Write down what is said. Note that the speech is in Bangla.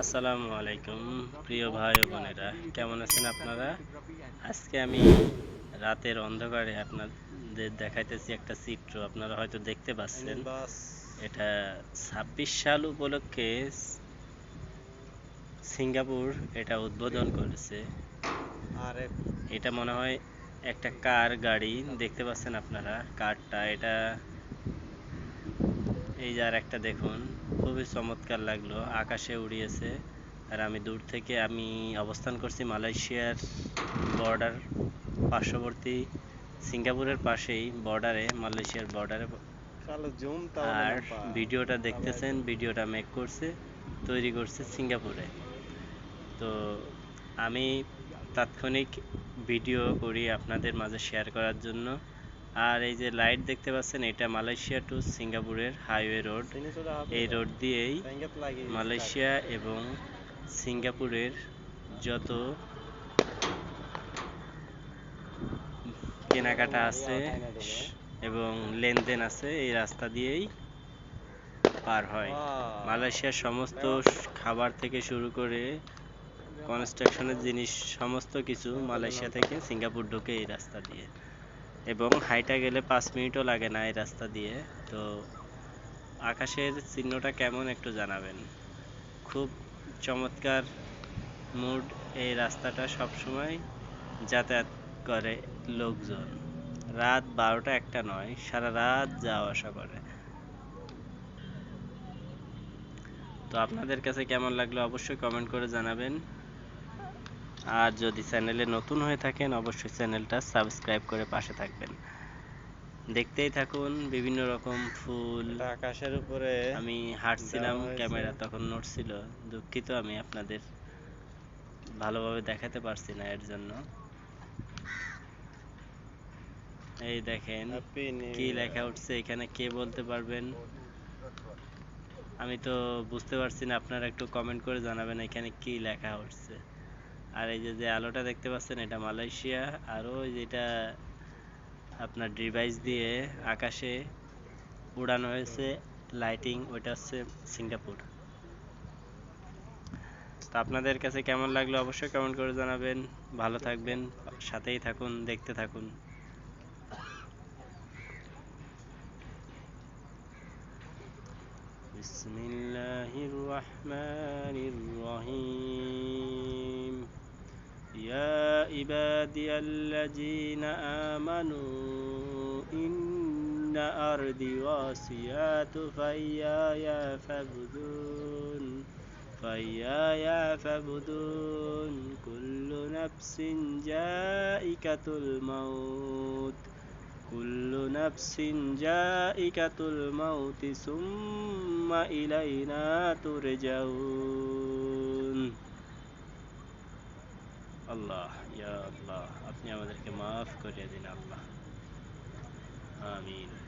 আসসালামু আলাইকুম প্রিয় ভাই ও বোনেরা। কেমন আছেন আপনারা? আজকে আমি রাতের অন্ধকারে আপনাদের দেখাইতেছি একটা চিত্র। আপনারা হয়তো দেখতে পাচ্ছেন। এটা ছাব্বিশ সাল উপলক্ষে সিঙ্গাপুর এটা উদ্বোধন করেছে। আরে। এটা মনে হয় একটা কার গাড়ি। দেখতে পাচ্ছেন আপনারা কারটা। এটা এই যে আর একটা দেখুন। খুবই চমৎকার লাগল। আকাশে উড়িয়েছে। আর আমি দূর থেকে আমি অবস্থান করছি মালয়েশিয়ার বর্ডার পার্শ্ববর্তী সিঙ্গাপুরের পাশেই বর্ডারে মালয়েশিয়ার বর্ডারে আর ভিডিওটা দেখতেছেন ভিডিওটা মেক করছে তৈরি করছে সিঙ্গাপুরে। তো আমি তাৎক্ষণিক ভিডিও করি আপনাদের মাঝে শেয়ার করার জন্য। আর এই যে লাইট দেখতে পাচ্ছেন এটা মালয়েশিয়া টু সিঙ্গাপুরের হাইওয়ে রোড। এই রোড দিয়েই মালয়েশিয়া এবং সিঙ্গাপুরের যত কেনাকাটা আছে এবং লেনদেন আছে এই রাস্তা দিয়েই পার হয়। মালয়েশিয়ার সমস্ত খাবার থেকে শুরু করে কনস্ট্রাকশনের জিনিস সমস্ত কিছু মালয়েশিয়া থেকে সিঙ্গাপুর ঢোকে এই রাস্তা দিয়ে। এবং হাইটা গেলে পাঁচ মিনিটও লাগে না এই রাস্তা দিয়ে। তো আকাশের চিহ্নটা কেমন একটু জানাবেন। খুব চমৎকার মুড এই রাস্তাটা সবসময় যাতায়াত করে লোকজন। রাত বারোটা একটা নয়, সারা রাত যাওয়া আসা করে। তো আপনাদের কাছে কেমন লাগল অবশ্যই কমেন্ট করে জানাবেন। আর যদি চ্যানেলে নতুন হয়ে থাকেন অবশ্যই চ্যানেলটা সাবস্ক্রাইব করে পাশে থাকবেন। দেখতেই থাকুন বিভিন্ন রকম ফুল। আকাশের উপরে আমি হাঁটছিলাম ক্যামেরা তখন নড়ছিল। দুঃখিত আমি আপনাদের ভালোভাবে দেখাতে পারছি না এর জন্য। এই দেখেন কি লেখা উঠছে এখানে কে বলতে পারবেন? আমি তো বুঝতে পারছি না আপনারা একটু কমেন্ট করে জানাবেন এখানে কি লেখা উঠছে। আর এই যে যে আলোটা দেখতে পাচ্ছেন, এটা মালয়েশিয়া। আর ওই যেটা আপনার ডিভাইস দিয়ে আকাশে উড়ানো হয়েছে, লাইটিং, ওইটা হচ্ছে সিঙ্গাপুর। তো আপনাদের কাছে কেমন লাগল? অবশ্যই কমেন্ট করে জানাবেন। ভালো থাকবেন, সাথেই থাকুন, দেখতে থাকুন। বিসমিল্লাহির রহমানির রহিম। يا عبادي الذين آمنوا إن أرضي واسعة فإياي فاعبدون فإياي فاعبدون. كل نفس جائكة الموت كل نفس جائكة الموت ثم إلينا ترجعون. আল্লাহ ইয়া আল্লাহ আপনি আমাদেরকে মাফ করিয়ে দিন আল্লাহ। আমিন।